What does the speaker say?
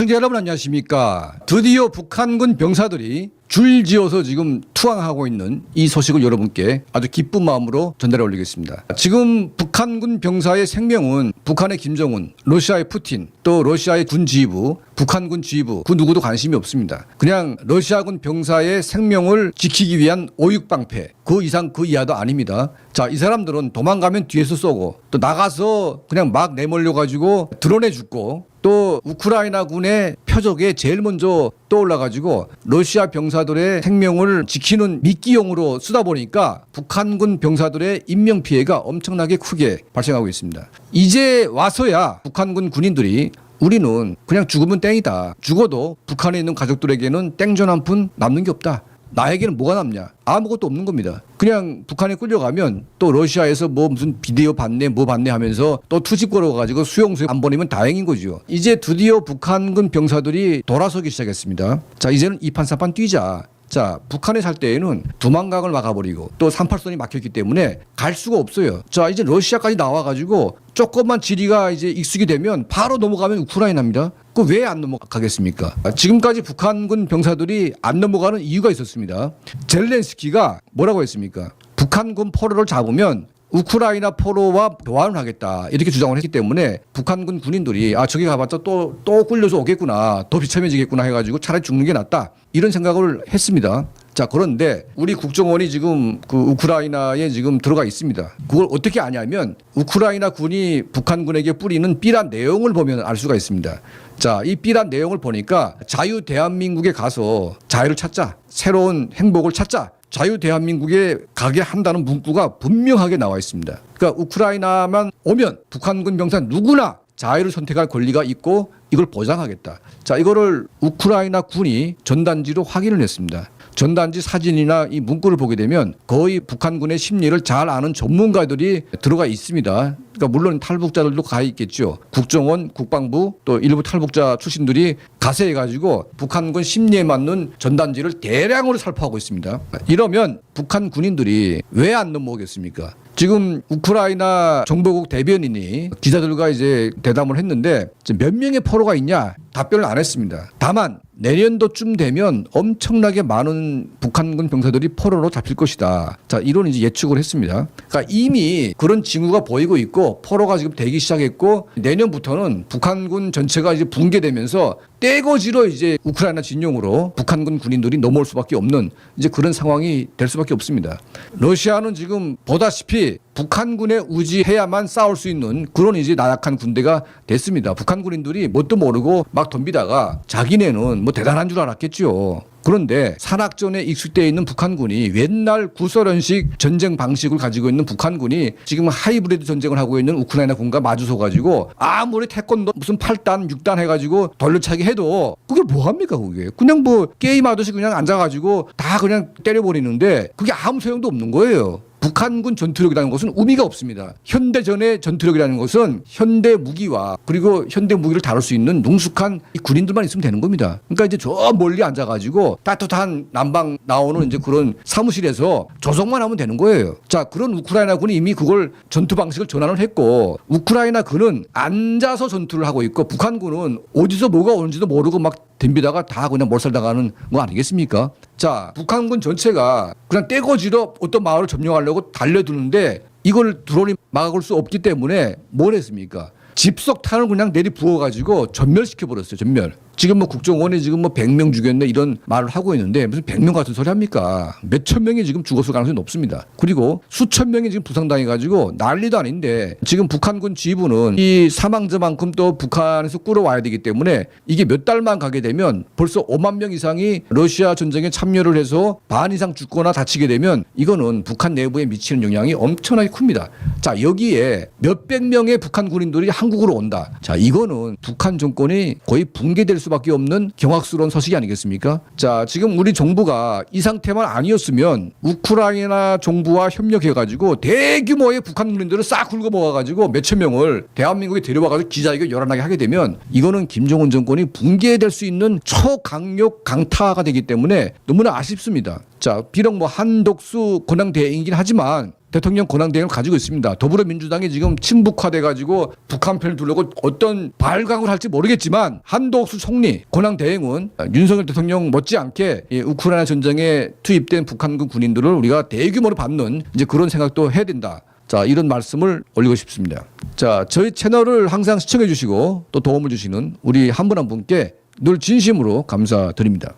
시청자 여러분 안녕하십니까. 드디어 북한군 병사들이 줄지어서 지금 투항하고 있는 이 소식을 여러분께 아주 기쁜 마음으로 전달해 올리겠습니다. 지금 북한군 병사의 생명은 북한의 김정은, 러시아의 푸틴, 또 러시아의 군 지휘부, 북한군 지휘부 그 누구도 관심이 없습니다. 그냥 러시아군 병사의 생명을 지키기 위한 오육방패 그 이상 그 이하도 아닙니다. 자, 이 사람들은 도망가면 뒤에서 쏘고 또 나가서 그냥 막 내몰려 가지고 드러내 죽고 또 우크라이나 군의 표적에 제일 먼저 떠올라 가지고 러시아 병사들의 생명을 지키는 미끼용으로 쓰다 보니까 북한군 병사들의 인명 피해가 엄청나게 크게 발생하고 있습니다. 이제 와서야 북한군 군인들이 우리는 그냥 죽으면 땡이다. 죽어도 북한에 있는 가족들에게는 땡전 한 푼 남는 게 없다. 나에게는 뭐가 남냐? 아무것도 없는 겁니다. 그냥 북한에 끌려가면 또 러시아에서 뭐 무슨 비디오 봤네, 뭐 봤네 하면서 또 투집 걸어가지고 수용소에 안 보내면 다행인 거죠. 이제 드디어 북한군 병사들이 돌아서기 시작했습니다. 자, 이제는 이판사판 뛰자. 자, 북한에 살 때에는 두만강을 막아버리고 또 38선이 막혔기 때문에 갈 수가 없어요. 자, 이제 러시아까지 나와가지고 조금만 지리가 이제 익숙이 되면 바로 넘어가면 우크라이나입니다. 그 왜 안 넘어가겠습니까? 아, 지금까지 북한군 병사들이 안 넘어가는 이유가 있었습니다. 젤렌스키가 뭐라고 했습니까? 북한군 포로를 잡으면 우크라이나 포로와 교환을 하겠다 이렇게 주장을 했기 때문에 북한군 군인들이 아 저기 가봤자 또또 끌려서 오겠구나 더 비참해지겠구나 해가지고 차라리 죽는 게 낫다 이런 생각을 했습니다. 자 그런데 우리 국정원이 지금 그 우크라이나에 지금 들어가 있습니다. 그걸 어떻게 아냐면 우크라이나 군이 북한군에게 뿌리는 삐란 내용을 보면 알 수가 있습니다. 자, 이 삐란 내용을 보니까 자유 대한민국에 가서 자유를 찾자. 새로운 행복을 찾자. 자유 대한민국에 가게 한다는 문구가 분명하게 나와 있습니다. 그러니까 우크라이나만 오면 북한군 병사 누구나 자유를 선택할 권리가 있고 이걸 보장하겠다. 자, 이거를 우크라이나 군이 전단지로 확인을 했습니다. 전단지 사진이나 이 문구를 보게 되면 거의 북한군의 심리를 잘 아는 전문가들이 들어가 있습니다. 그러니까 물론 탈북자들도 가 있겠죠. 국정원, 국방부 또 일부 탈북자 출신들이 가세해 가지고 북한군 심리에 맞는 전단지를 대량으로 살포하고 있습니다. 이러면 북한 군인들이 왜 안 넘어오겠습니까? 지금 우크라이나 정보국 대변인이 기자들과 이제 대담을 했는데 몇 명의 포로가 있냐 답변을 안 했습니다. 다만 내년도쯤 되면 엄청나게 많은 북한군 병사들이 포로로 잡힐 것이다. 자, 이런 이제 예측을 했습니다. 그러니까 이미 그런 징후가 보이고 있고 포로가 지금 되기 시작했고 내년부터는 북한군 전체가 이제 붕괴되면서 떼거지로 이제 우크라이나 진영으로 북한군 군인들이 넘어올 수밖에 없는 이제 그런 상황이 될 수밖에 없습니다. 러시아는 지금 보다시피 북한군에 우지해야만 싸울 수 있는 그런 이제 나약한 군대가 됐습니다. 북한 군인들이 뭣도 모르고 막 덤비다가 자기네는 뭐 대단한 줄 알았겠죠. 그런데 산악전에 익숙되어 있는 북한군이 옛날 구소련식 전쟁 방식을 가지고 있는 북한군이 지금 하이브리드 전쟁을 하고 있는 우크라이나 군과 마주서 가지고 아무리 태권도 무슨 8단, 6단 해가지고 돌려차기 해도 그게 뭐 합니까 그게 그냥 뭐 게임 하듯이 그냥 앉아가지고 다 그냥 때려버리는데 그게 아무 소용도 없는 거예요. 북한군 전투력이라는 것은 의미가 없습니다. 현대전의 전투력이라는 것은 현대 무기와 그리고 현대 무기를 다룰 수 있는 능숙한 이 군인들만 있으면 되는 겁니다. 그러니까 이제 저 멀리 앉아가지고 따뜻한 난방 나오는 이제 그런 사무실에서 조성만 하면 되는 거예요. 자, 그런 우크라이나 군이 이미 그걸 전투 방식을 전환을 했고 우크라이나 군은 앉아서 전투를 하고 있고 북한군은 어디서 뭐가 오는지도 모르고 막 덤비다가 다 그냥 몰살당하는 거 아니겠습니까? 자, 북한군 전체가 그냥 떼거지로 어떤 마을을 점령하려고 달려드는데 이걸 드론이 막을 수 없기 때문에 뭘 했습니까? 집속탄을 그냥 내리 부어가지고 전멸시켜 버렸어요. 전멸. 지금 뭐 국정원이 지금 뭐 100명 죽였네 이런 말을 하고 있는데 무슨 100명 같은 소리 합니까? 몇천 명이 지금 죽었을 가능성이 높습니다. 그리고 수천 명이 지금 부상당해가지고 난리도 아닌데 지금 북한군 지휘부는 이 사망자만큼 또 북한에서 끌어와야 되기 때문에 이게 몇 달만 가게 되면 벌써 5만 명 이상이 러시아 전쟁에 참여를 해서 반 이상 죽거나 다치게 되면 이거는 북한 내부에 미치는 영향이 엄청나게 큽니다. 자 여기에 몇백 명의 북한 군인들이 한 국으로 온다. 자 이거는 북한 정권이 거의 붕괴될 수밖에 없는 경악스러운 소식이 아니겠습니까? 자 지금 우리 정부가 이 상태만 아니었으면 우크라이나 정부와 협력해가지고 대규모의 북한 군인들을 싹 긁어 모아가지고 몇천 명을 대한민국에 데려와가지고 기자회견 열한하게 하게 되면 이거는 김정은 정권이 붕괴될 수 있는 초강력 강타가 되기 때문에 너무나 아쉽습니다. 자 비록 뭐 한독수 권ang 대행이긴 하지만 대통령 권한 대행을 가지고 있습니다. 더불어민주당이 지금 친북화돼 가지고 북한 편을 두려고 어떤 발광을 할지 모르겠지만 한독수 총리 권한 대행은 윤석열 대통령 못지않게 이 우크라이나 전쟁에 투입된 북한군 군인들을 우리가 대규모로 받는 이제 그런 생각도 해야 된다. 자, 이런 말씀을 올리고 싶습니다. 자, 저희 채널을 항상 시청해 주시고 또 도움을 주시는 우리 한 분한 분께 늘 진심으로 감사드립니다.